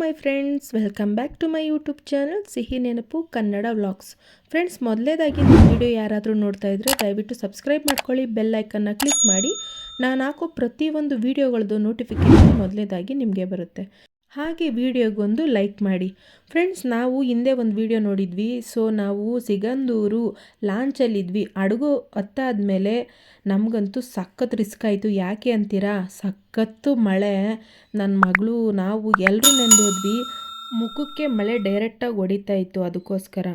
Hi friends welcome back to my YouTube channel ಸಿಹಿ ನೆನಪು Kannada vlogs friends ಮೊದಲೇದಾಗಿ ನಿಮ್ಮ ವಿಡಿಯೋ ಯಾರಾದರೂ ನೋಡ್ತಾ ಇದ್ದರೆ ದಯವಿಟ್ಟು ಸಬ್ಸ್ಕ್ರೈಬ್ ಮಾಡ್ಕೊಳ್ಳಿ ಬೆಲ್ ಐಕನ್ನ ಕ್ಲಿಕ್ ಮಾಡಿ. ನಾನು ಹಾಕೋ ಪ್ರತಿಯೊಂದು ವೀಡಿಯೋಗಳದ್ದು ನೋಟಿಫಿಕೇಷನ್ ಮೊದಲೇದಾಗಿ ನಿಮಗೆ ಬರುತ್ತೆ. ಹಾಗೆ ವಿಡಿಯೋಗೊಂದು ಲೈಕ್ ಮಾಡಿ. ಫ್ರೆಂಡ್ಸ್, ನಾವು ಹಿಂದೆ ಒಂದು ವಿಡಿಯೋ ನೋಡಿದ್ವಿ. ಸೊ, ನಾವು ಸಿಗಂದೂರು ಲಾಂಚಲ್ಲಿದ್ವಿ. ಅಡುಗು ಹತ್ತಾದ ಮೇಲೆ ನಮಗಂತೂ ಸಖತ್ ರಿಸ್ಕ್ ಆಯಿತು. ಯಾಕೆ ಅಂತೀರಾ? ಸಖತ್ತು ಮಳೆ. ನನ್ನ ಮಗಳು, ನಾವು ಎಲ್ಲರೂ ನೆಂದೋದ್ವಿ ಮುಖಕ್ಕೆ ಮಳೆ ಡೈರೆಕ್ಟಾಗಿ ಹೊಡಿತಾ ಇತ್ತು ಅದಕ್ಕೋಸ್ಕರ.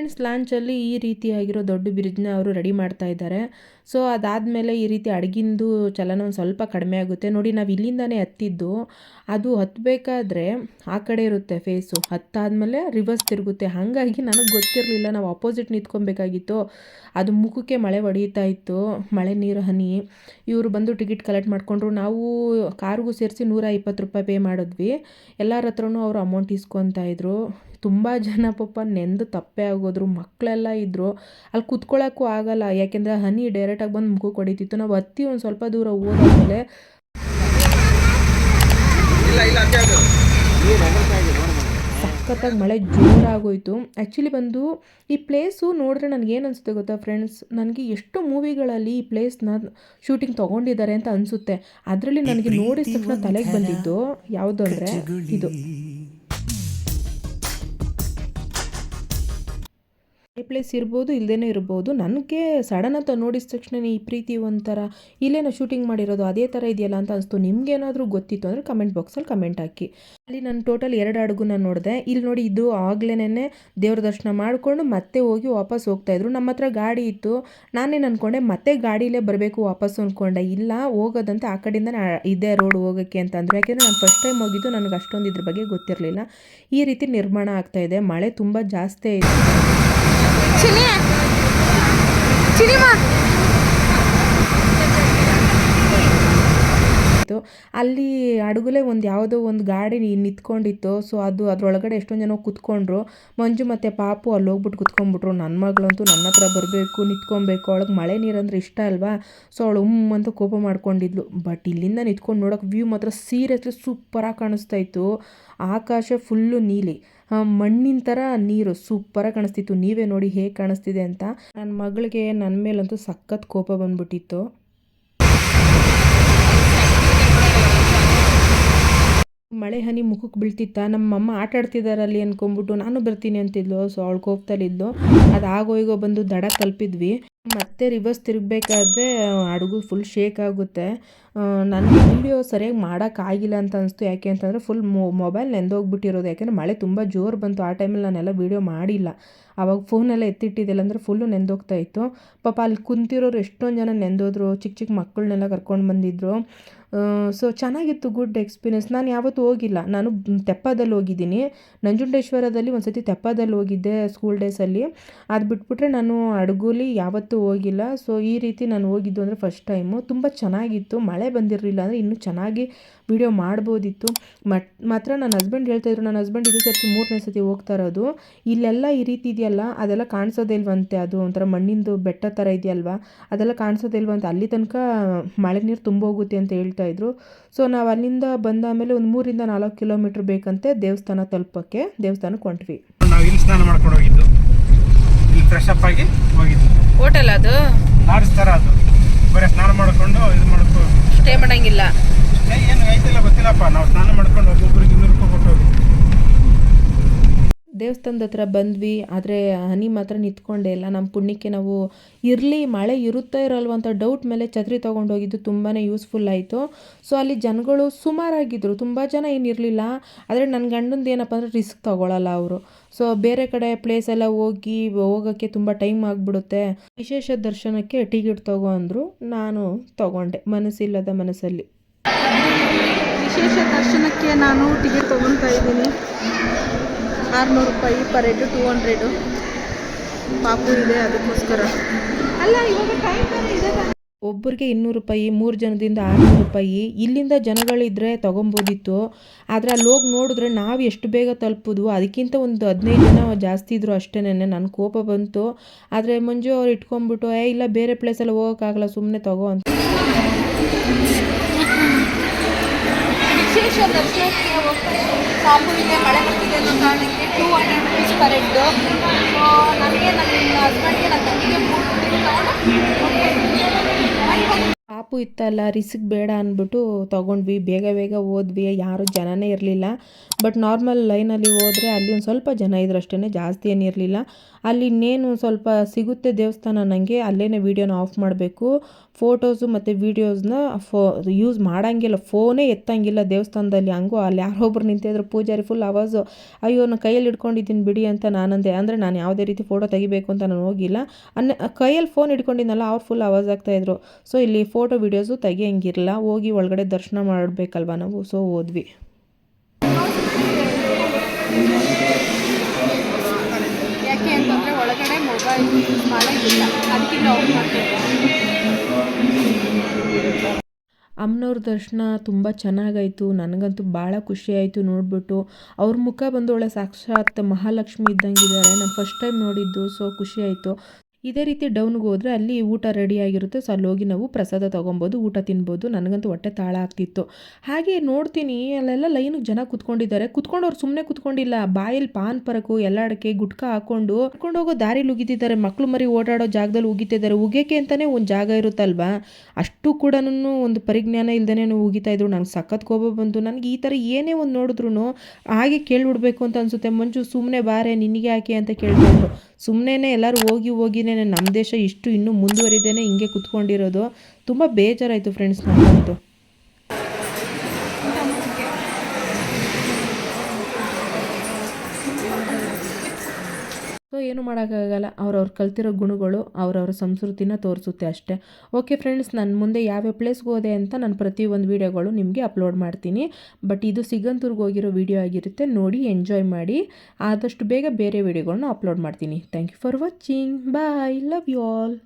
ಫ್ರೆಂಡ್ಸ್ ಲಾಂಚಲ್ಲಿ ಈ ರೀತಿಯಾಗಿರೋ ದೊಡ್ಡ ಬ್ರಿಡ್ಜ್ನ ಅವರು ರೆಡಿ ಮಾಡ್ತಾ ಇದ್ದಾರೆ. ಸೊ, ಅದಾದಮೇಲೆ ಈ ರೀತಿ ಅಡಗಿಂದು ಚಲನ ಒಂದು ಸ್ವಲ್ಪ ಕಡಿಮೆ ಆಗುತ್ತೆ. ನೋಡಿ, ನಾವು ಇಲ್ಲಿಂದನೇ ಹತ್ತಿದ್ದು. ಅದು ಹತ್ತಬೇಕಾದ್ರೆ ಆ ಕಡೆ ಇರುತ್ತೆ ಫೇಸು ಹತ್ತಾದಮೇಲೆ ರಿವರ್ಸ್ ತಿರುಗುತ್ತೆ. ಹಾಗಾಗಿ ನನಗೆ ಗೊತ್ತಿರಲಿಲ್ಲ ನಾವು ಅಪೋಸಿಟ್ ನಿಂತ್ಕೊಬೇಕಾಗಿತ್ತು. ಅದು ಮುಖಕ್ಕೆ ಮಳೆ ಹೊಡೀತಾ ಇತ್ತು. ಮಳೆ, ನೀರು, ಹನಿ. ಇವರು ಬಂದು ಟಿಕೆಟ್ ಕಲೆಕ್ಟ್ ಮಾಡಿಕೊಂಡ್ರು. ನಾವು ಕಾರ್ಗೂ ಸೇರಿಸಿ ನೂರ ಇಪ್ಪತ್ತು ರೂಪಾಯಿ ಪೇ ಮಾಡಿದ್ವಿ. ಎಲ್ಲರ ಹತ್ರನೂ ಅವರು ಅಮೌಂಟ್ ಇಸ್ಕೊತಾ ಇದ್ರು. ತುಂಬ ಜನ ಪಾಪ ನೆಂದು ತಪ್ಪೆ ಆಗೋದ್ರು ಮಕ್ಕಳೆಲ್ಲ ಇದ್ದರು ಅಲ್ಲಿ ಕುತ್ಕೊಳ್ಳೋಕ್ಕೂ ಆಗಲ್ಲ. ಯಾಕೆಂದರೆ ಹನಿ ಡೈರೆಕ್ಟಾಗಿ ಬಂದು ಮುಖಕ್ಕೆ ಹೊಡಿತಿತ್ತು ನಾವು ಹತ್ತಿ ಒಂದು ಸ್ವಲ್ಪ ದೂರ ಹೋದಾದ್ಮೇಲೆ ಸಖತ್ತಾಗಿ ಮಳೆ ಜೋರಾಗೋಯಿತು ಆ್ಯಕ್ಚುಲಿ ಬಂದು ಈ ಪ್ಲೇಸು ನೋಡಿದ್ರೆ ನನಗೆ ಏನು ಅನಿಸುತ್ತೆ ಗೊತ್ತಾ ಫ್ರೆಂಡ್ಸ್ ನನಗೆ ಎಷ್ಟು ಮೂವಿಗಳಲ್ಲಿ ಈ ಪ್ಲೇಸ್ನ ಶೂಟಿಂಗ್ ತೊಗೊಂಡಿದ್ದಾರೆ ಅಂತ ಅನಿಸುತ್ತೆ. ಅದರಲ್ಲಿ ನನಗೆ ನೋಡಿದ ತಕ್ಷಣ ತಲೆಗೆ ಬಂದಿದ್ದು ಯಾವುದು ಅಂದರೆ ಇದು. ಪ್ಲೇಸ್ ಇರ್ಬೋದು ಇಲ್ಲದೇ ಇರ್ಬೋದು. ನನಗೆ ಸಡನ್ ಅಂತ ನೋಡಿದ ತಕ್ಷಣ ಈ ಪ್ರೀತಿ ಒಂಥರ ಇಲ್ಲೇನೋ ಶೂಟಿಂಗ್ ಮಾಡಿರೋದು ಅದೇ ಥರ ಇದೆಯಲ್ಲ ಅಂತ ಅನಿಸ್ತು. ನಿಮ್ಗೇನಾದರೂ ಗೊತ್ತಿತ್ತು ಅಂದರೆ ಕಮೆಂಟ್ ಬಾಕ್ಸಲ್ಲಿ ಕಮೆಂಟ್ ಹಾಕಿ. ಅಲ್ಲಿ ನಾನು ಟೋಟಲ್ ಎರಡು ನಾನು ನೋಡಿದೆ. ಇಲ್ಲಿ ನೋಡಿ ಇದು ಆಗ್ಲೇನೆ ದೇವ್ರ ದರ್ಶನ ಮಾಡಿಕೊಂಡು ಮತ್ತೆ ಹೋಗಿ ವಾಪಸ್ ಹೋಗ್ತಾಯಿದ್ರು ನಮ್ಮ ಹತ್ರ ಗಾಡಿ ಇತ್ತು. ನಾನೇನು ಅಂದ್ಕೊಂಡೆ ಮತ್ತೆ ಗಾಡಿಲೇ ಬರಬೇಕು ವಾಪಸ್ ಅಂದ್ಕೊಂಡೆ ಇಲ್ಲ, ಹೋಗೋದಂತೆ ಆ ಕಡೆಯಿಂದ ಇದೇ ರೋಡ್ ಹೋಗೋಕ್ಕೆ ಅಂತ ಅಂದರು ಯಾಕೆಂದರೆ ನಾನು ಫಸ್ಟ್ ಟೈಮ್ ಹೋಗಿದ್ದು ನನಗೆ ಅಷ್ಟೊಂದು ಇದ್ರ ಬಗ್ಗೆ ಗೊತ್ತಿರಲಿಲ್ಲ. ಈ ರೀತಿ ನಿರ್ಮಾಣ ಆಗ್ತಾಯಿದೆ ಮಳೆ ತುಂಬ ಜಾಸ್ತಿ ಇದೆ ಅಲ್ಲಿ ಅಡುಗಲೇ ಒಂದು ಯಾವುದೋ ಒಂದು ಗಾಡಿ ನಿಂತ್ಕೊಂಡಿತ್ತು. ಸೊ ಅದು ಅದರೊಳಗಡೆ ಎಷ್ಟೊಂದು ಜನ ಕುತ್ಕೊಂಡ್ರು. ಮಂಜು ಮತ್ತು ಪಾಪು ಅಲ್ಲಿ ಹೋಗ್ಬಿಟ್ಟು ಕುತ್ಕೊಂಡ್ಬಿಟ್ರು. ನನ್ನ ಮಗಳಂತೂ ನನ್ನ ಹತ್ರ ಬರಬೇಕು, ನಿಂತ್ಕೊಬೇಕು. ಅವಳಿಗೆ ಮಳೆ ನೀರಂದ್ರೆ ಇಷ್ಟ ಅಲ್ವಾ? ಸೊ ಅವಳು ಉಮ್ ಅಂತ ಕೋಪ ಮಾಡ್ಕೊಂಡಿದ್ಲು. ಬಟ್ ಇಲ್ಲಿಂದ ನಿಂತ್ಕೊಂಡು ನೋಡೋಕೆ ವ್ಯೂ ಮಾತ್ರ ಸೀರಿಯಸ್ಲಿ ಸೂಪರಾಗಿ ಕಾಣಿಸ್ತಾ ಇತ್ತು. ಆಕಾಶ ಫುಲ್ಲು ನೀಲಿ. ಮಣ್ಣಿನ ಥರ ನೀರು ಸೂಪರಾಗಿ ಕಾಣಿಸ್ತಿತ್ತು. ನೀವೇ ನೋಡಿ ಹೇಗೆ ಕಾಣಿಸ್ತಿದೆ ಅಂತ. ನನ್ನ ಮಗಳಿಗೆ ನನ್ನ ಮೇಲಂತೂ ಸಖತ್ ಕೋಪ ಬಂದ್ಬಿಟ್ಟಿತ್ತು. ಮಳೆ ಹನಿ ಮುಖಕ್ಕೆ ಬೀಳ್ತಿತ್ತ. ನಮ್ಮ ಅಮ್ಮ ಆಟ ಆಡ್ತಿದ್ದಾರಲ್ಲಿ ಅಂದ್ಕೊಂಬಿಟ್ಟು ನಾನು ಬರ್ತೀನಿ ಅಂತಿದ್ಲು. ಸೊ ಅವಳು ಕೋಪದಲ್ಲಿದ್ಲು. ಅದು ಆಗೋಯ್ಗೋ ಬಂದು ದಡ ತಲುಪಿದ್ವಿ. ಮತ್ತೆ ರಿವರ್ಸ್ ತಿರುಗಬೇಕಾದ್ರೆ ಹಡಗು ಫುಲ್ ಶೇಕ್ ಆಗುತ್ತೆ. ನಾನು ವಿಡಿಯೋ ಸರಿಯಾಗಿ ಮಾಡೋಕ್ಕಾಗಿಲ್ಲ ಅಂತ ಅನಿಸ್ತು. ಯಾಕೆ ಅಂತಂದರೆ ಫುಲ್ ಮೊಬೈಲ್ ನೆಂದೋಗ್ಬಿಟ್ಟಿರೋದು. ಯಾಕೆಂದರೆ ಮಳೆ ತುಂಬ ಜೋರು ಬಂತು. ಆ ಟೈಮಲ್ಲಿ ನಾನೆಲ್ಲ ವೀಡಿಯೋ ಮಾಡಿಲ್ಲ. ಆವಾಗ ಫೋನೆಲ್ಲ ಎತ್ತಿಟ್ಟಿದ್ದಿಲ್ಲ ಅಂದರೆ ಫುಲ್ಲು ನೆಂದೋಗ್ತಾ ಇತ್ತು. ಪಾಪ ಅಲ್ಲಿ ಕುಂತಿರೋರು ಎಷ್ಟೊಂದು ಜನ ನೆಂದೋದ್ರು ಚಿಕ್ಕ ಚಿಕ್ಕ ಮಕ್ಕಳನ್ನೆಲ್ಲ ಕರ್ಕೊಂಡು ಬಂದಿದ್ದರು ಸೊ ಚೆನ್ನಾಗಿತ್ತು ಗುಡ್ ಎಕ್ಸ್ಪೀರಿಯೆನ್ಸ್ ನಾನು ಯಾವತ್ತೂ ಹೋಗಿಲ್ಲ. ನಾನು ತೆಪ್ಪದಲ್ಲಿ ಹೋಗಿದ್ದೀನಿ. ನಂಜುಂಡೇಶ್ವರದಲ್ಲಿ ಒಂದು ಸತಿ ತೆಪ್ಪದಲ್ಲಿ ಹೋಗಿದ್ದೆ ಸ್ಕೂಲ್ ಡೇಸಲ್ಲಿ ಅದು ಬಿಟ್ಬಿಟ್ರೆ ನಾನು ಹಡಗುಲಿ ಯಾವತ್ತೂ ಹೋಗಿಲ್ಲ. ಸೊ ಈ ರೀತಿ ನಾನು ಹೋಗಿದ್ದು ಅಂದರೆ ಫಸ್ಟ್ ಟೈಮು ತುಂಬ ಚೆನ್ನಾಗಿತ್ತು. ಮಳೆ ಬಂದಿರಲಿಲ್ಲ ಅಂದರೆ ಇನ್ನೂ ಚೆನ್ನಾಗಿ ವಿಡಿಯೋ ಮಾಡ್ಬೋದಿತ್ತು. ಮಟ್ ಮಾತ್ರ ನನ್ನ ಹಸ್ಬೆಂಡ್ ಹೇಳ್ತಾಯಿದ್ರು ನನ್ನ ಹಸ್ಬೆಂಡ್ ಇದು ಸರ್ತಿ ಮೂರನೇ ಸತಿ ಹೋಗ್ತಾ ಇರೋದು. ಇಲ್ಲೆಲ್ಲ ಈ ರೀತಿ ಇದೆಯಲ್ಲ? ಅದೆಲ್ಲ ಕಾಣಿಸೋದೇ ಇಲ್ವಂತೆ ಅದು ಒಂಥರ ಮಣ್ಣಿಂದು ಬೆಟ್ಟ ಥರ ಇದೆಯಲ್ವಾ? ಅದೆಲ್ಲ ಕಾಣಿಸೋದೇ ಇಲ್ವಂತೆ ಅಲ್ಲಿ ತನಕ ಮಳೆ ನೀರು ತುಂಬೋಗುತ್ತೆ ಅಂತ ಹೇಳ್ತಾ ಇದ್ರು. ಸೊ ನಾವು ಅಲ್ಲಿಂದ ಬಂದ ಮೇಲೆ ಒಂದು ಮೂರಿಂದ ನಾಲ್ಕು ಕಿಲೋಮೀಟ್ರ್ ಬೇಕಂತೆ ದೇವಸ್ಥಾನ ತಲುಪಕ್ಕೆ. ದೇವಸ್ಥಾನಕ್ಕೆ ಹೊಂಟ್ವಿ. ನಾವು ಇಲ್ಲಿ ಸ್ನಾನ ಮಾಡ್ಕೊಂಡು ಹೋಗಿದ್ದು. ಇಲ್ಲಿ ಫ್ರೆಶ್ ಅಪ್ ಆಗಿ ಹೋಗಿದ್ದು. ಹೋಟೆಲ್ ಅದು? ಲಾಡ್ಜ್ ಥರ ಅದು. ಬರೀ ಸ್ನಾನ ಮಾಡ್ಕೊಂಡು ಇದು ಮಾಡ್ಕೊ ಸ್ಟೇ ಮಾಡಂಗಿಲ್ಲ. ಏ, ಏನು ಐತಿಲ್ಲ ಗೊತ್ತಿಲ್ಲಪ್ಪ. ನಾವು ಸ್ನಾನ ಮಾಡ್ಕೊಂಡು ಒಬ್ಬೊಬ್ರಿಗೆ ಇನ್ನೂರು ಹೋಗಿ ದೇವಸ್ಥಾನದ ಹತ್ರ ಬಂದ್ವಿ, ಆದರೆ ಹನಿ ಮಾತ್ರ ನಿಂತ್ಕೊಂಡೇ ಇಲ್ಲ. ನಮ್ಮ ಪುಣ್ಯಕ್ಕೆ ನಾವು ಇರಲಿ, ಮಳೆ ಇರುತ್ತಾ ಇರಲ್ವ ಅಂತ ಡೌಟ್ ಮೇಲೆ ಛತ್ರಿ ತೊಗೊಂಡು ಹೋಗಿದ್ದು ತುಂಬಾ ಯೂಸ್ಫುಲ್ ಆಯಿತು. ಸೊ ಅಲ್ಲಿ ಜನಗಳು ಸುಮಾರಾಗಿದ್ದರು ತುಂಬ ಜನ ಏನಿರಲಿಲ್ಲ ಆದರೆ ನನ್ನ ಗಂಡಂದು ಏನಪ್ಪ ಅಂದರೆ ರಿಸ್ಕ್ ತೊಗೊಳಲ್ಲ ಅವರು. ಸೊ ಬೇರೆ ಕಡೆ ಪ್ಲೇಸ್ ಎಲ್ಲ ಹೋಗಿ ಹೋಗೋಕ್ಕೆ ತುಂಬ ಟೈಮ್ ಆಗಿಬಿಡುತ್ತೆ. ವಿಶೇಷ ದರ್ಶನಕ್ಕೆ ಟಿಕೆಟ್ ತಗೋ ಅಂದರು, ನಾನು ತಗೊಂಡೆ, ಮನಸ್ಸಿಲ್ಲದ ಮನಸ್ಸಲ್ಲಿ. ವಿಶೇಷ ದರ್ಶನಕ್ಕೆ ನಾನು ಟಿಕೆಟ್ ತೊಗೊತಾ ಇದ್ದೀನಿ. ಆರುನೂರು ರೂಪಾಯಿ ಪರ್ ಹೆಡ್ ಟೂ ಹಂಡ್ರೆಡು ಪಾಪು ಇದೆ ಅದಕ್ಕೋಸ್ಕರ. ಅಲ್ಲ ಇವಾಗ ಟೈಮ್ ಇದೆ ಒಬ್ಬರಿಗೆ ಇನ್ನೂರು ರೂಪಾಯಿ ಮೂರು ಜನದಿಂದ ಆರುನೂರು ರೂಪಾಯಿ ಇಲ್ಲಿಂದ ಜನಗಳಿದ್ರೆ ತೊಗೊಬೋದಿತ್ತು. ಆದರೆ ಅಲ್ಲಿ ಹೋಗಿ ನೋಡಿದ್ರೆ ನಾವು ಎಷ್ಟು ಬೇಗ ತಲುಪೋದು? ಅದಕ್ಕಿಂತ ಒಂದು ಹದಿನೈದು ಜನ ಜಾಸ್ತಿ ಇದ್ರು ಅಷ್ಟೇ ನನ್ನ ಕೋಪ ಬಂತು. ಆದರೆ ಮಂಜು ಅವ್ರು ಇಟ್ಕೊಂಡ್ಬಿಟ್ಟು ಏ ಇಲ್ಲ ಬೇರೆ ಪ್ಲೇಸಲ್ಲಿ ಹೋಗೋಕ್ಕಾಗಲ್ಲ ಸುಮ್ಮನೆ ತಗೋ ಅಂತ. ಮಳೆ ಬರ್ತಿದೆ. ಅನ್ನೋ ಕಾರಣಕ್ಕೆ two hundred rupees per head so ನನಗೆ ನನ್ನ ಹಸ್ಬೆಂಡ್ಗೆ ನನ್ನ ತಂಗಿಗೆ ಇತ್ತಲ್ಲ ರಿಸ್ಕ್ ಬೇಡ ಅಂದ್ಬಿಟ್ಟು ತೊಗೊಂಡ್ವಿ. ಬೇಗ ಬೇಗ ಹೋದ್ವಿ. ಯಾರು ಜನನೇ ಇರಲಿಲ್ಲ. ಬಟ್ ನಾರ್ಮಲ್ ಲೈನಲ್ಲಿ ಹೋದರೆ ಅಲ್ಲಿ ಒಂದು ಸ್ವಲ್ಪ ಜನ ಇದ್ರು ಅಷ್ಟೇ ಜಾಸ್ತಿ ಏನಿರಲಿಲ್ಲ ಅಲ್ಲಿ ಇನ್ನೇನು ಸ್ವಲ್ಪ ಸಿಗುತ್ತೆ ದೇವಸ್ಥಾನ ನನಗೆ ಅಲ್ಲೇ ವೀಡಿಯೋನ ಆಫ್ ಮಾಡಬೇಕು. ಫೋಟೋಸು ಮತ್ತು ವೀಡಿಯೋಸ್ನ ಫೋ ಯೂಸ್ ಮಾಡೋಂಗಿಲ್ಲ ಫೋನೇ ಎತ್ತಂಗಿಲ್ಲ ದೇವಸ್ಥಾನದಲ್ಲಿ. ಹಂಗೂ ಅಲ್ಲಿ ಯಾರೊಬ್ರು ನಿಂತಿದ್ರು, ಪೂಜಾರಿ ಫುಲ್ ಅವಾಜು ಅಯ್ಯೋ ನಾನು ಕೈಯಲ್ಲಿ ಇಟ್ಕೊಂಡಿದ್ದೀನಿ ಬಿಡಿ ಅಂತ ನಾನಂದೆ. ಅಂದರೆ ನಾನು ಯಾವುದೇ ರೀತಿ ಫೋಟೋ ತೆಗಿಬೇಕು ಅಂತ ನಾನು ಹೋಗಿಲ್ಲ. ಅನ್ನ, ಕೈಯಲ್ಲಿ ಫೋನ್ ಇಟ್ಕೊಂಡಿದ್ನಲ್ಲ ಅವ್ರು ಫುಲ್ ಅವಾಜ್ ಆಗ್ತಾಯಿದ್ರು ಸೊ ಇಲ್ಲಿ ಫೋಟೋ ವೀಡಿಯೋಸು ತೆಗಿಯಂಗಿರಲ್ಲ ಹೋಗಿ ಒಳಗಡೆ ದರ್ಶನ ಮಾಡಬೇಕಲ್ವ ನಾವು? ಸೊ ಹೋದ್ವಿ. ಯಾಕೆ ಅಂತಂದರೆ ಒಳಗಡೆ ಮೊಬೈಲ್ ಯೂಸ್ ಅದಕ್ಕೆ ಆಫ್ ಮಾಡ್ತಾರೆ ಅಮ್ಮನವ್ರ ದರ್ಶನ ತುಂಬ ಚೆನ್ನಾಗಾಯಿತು. ನನಗಂತೂ ಭಾಳ ಖುಷಿಯಾಯಿತು ನೋಡಿಬಿಟ್ಟು. ಅವ್ರ ಮುಖ ಬಂದು ಒಳ್ಳೆ ಸಾಕ್ಷಾತ್ ಮಹಾಲಕ್ಷ್ಮಿ ಇದ್ದಂಗಿದ್ದಾರೆ ನಾನು ಫಸ್ಟ್ ಟೈಮ್ ನೋಡಿದ್ದು ಸೊ ಖುಷಿಯಾಯಿತು ಇದೇ ರೀತಿ ಡೌನ್ಗೆ ಹೋದರೆ ಅಲ್ಲಿ ಊಟ ರೆಡಿ ಆಗಿರುತ್ತೆ. ಸೊ ಅಲ್ಲಿ ಹೋಗಿ ನಾವು ಪ್ರಸಾದ ತೊಗೊಬೋದು ಊಟ ತಿನ್ಬೋದು. ನನಗಂತೂ ಹೊಟ್ಟೆ ತಾಳ ಆಗ್ತಿತ್ತು ಹಾಗೆ ನೋಡ್ತೀನಿ, ಅಲ್ಲೆಲ್ಲ ಲೈನಿಗೆ ಜನ ಕುತ್ಕೊಂಡಿದ್ದಾರೆ. ಕುತ್ಕೊಂಡವ್ರು ಸುಮ್ಮನೆ ಕುತ್ಕೊಂಡಿಲ್ಲ. ಬಾಯಲ್ಲಿ ಪಾನ್ ಪರಕು ಎಲ್ಲ ಅಡಕೆ ಗುಟ್ಕ ಹಾಕೊಂಡು ಕರ್ಕೊಂಡು ಹೋಗೋ ದಾರಿಲಿ ಉಗಿತಿದ್ದಾರೆ. ಮಕ್ಕಳು ಮರಿ ಓಡಾಡೋ ಜಾಗದಲ್ಲಿ ಉಗಿತಿದ್ದಾರೆ. ಉಗಿಯೋಕ್ಕೆ ಅಂತಲೇ ಒಂದು ಜಾಗ ಇರುತ್ತಲ್ವಾ? ಅಷ್ಟು ಕೂಡ ಒಂದು ಪರಿಜ್ಞಾನ ಇಲ್ದೇ ಉಗಿತಾ ಇದ್ರು. ನಂಗೆ ಸಖತ್ ಕೋಪ ಬಂತು. ನನಗೆ ಈ ಥರ ಏನೇ ಒಂದು ನೋಡಿದ್ರು ಹಾಗೆ ಕೇಳಿಬಿಡ್ಬೇಕು ಅಂತ ಅನಿಸುತ್ತೆ. ಮಂಜು ಸುಮ್ಮನೆ ಬಾರೆ, ನಿನಗೆ ಯಾಕೆ ಅಂತ ಕೇಳ್ಕೊಂಡ್ರು ಸುಮ್ಮನೆ ಎಲ್ಲರೂ ಹೋಗಿ ಹೋಗಿನೇ ನಮ್ಮ ದೇಶ ಇಷ್ಟು ಇನ್ನೂ ಮುಂದುವರಿದೇನೆ ಹಿಂಗೆ ಕುತ್ಕೊಂಡಿರೋದು. ತುಂಬ ಬೇಜಾರಾಯಿತು ಫ್ರೆಂಡ್ಸ್ ನನಗಂತೂ ಏನು ಮಾಡೋಕ್ಕಾಗಲ್ಲ. ಅವ್ರವ್ರು ಕಲ್ತಿರೋ ಗುಣಗಳು ಅವ್ರವ್ರ ಸಂಸ್ಕೃತಿನ ತೋರಿಸುತ್ತೆ ಅಷ್ಟೇ. ಓಕೆ ಫ್ರೆಂಡ್ಸ್ ನಾನು ಮುಂದೆ ಯಾವ್ಯಾವ ಪ್ಲೇಸ್ಗೆ ಹೋದೆ ಅಂತ ನಾನು ಪ್ರತಿಯೊಂದು ವೀಡಿಯೋಗಳು ನಿಮಗೆ ಅಪ್ಲೋಡ್ ಮಾಡ್ತೀನಿ. ಬಟ್ ಇದು ಸಿಗಂತೂರ್ಗೆ ಹೋಗಿರೋ ವೀಡಿಯೋ ಆಗಿರುತ್ತೆ, ನೋಡಿ ಎಂಜಾಯ್ ಮಾಡಿ. ಆದಷ್ಟು ಬೇಗ ಬೇರೆ ವೀಡಿಯೋಗಳನ್ನ ಅಪ್ಲೋಡ್ ಮಾಡ್ತೀನಿ. Thank you for watching bye love you all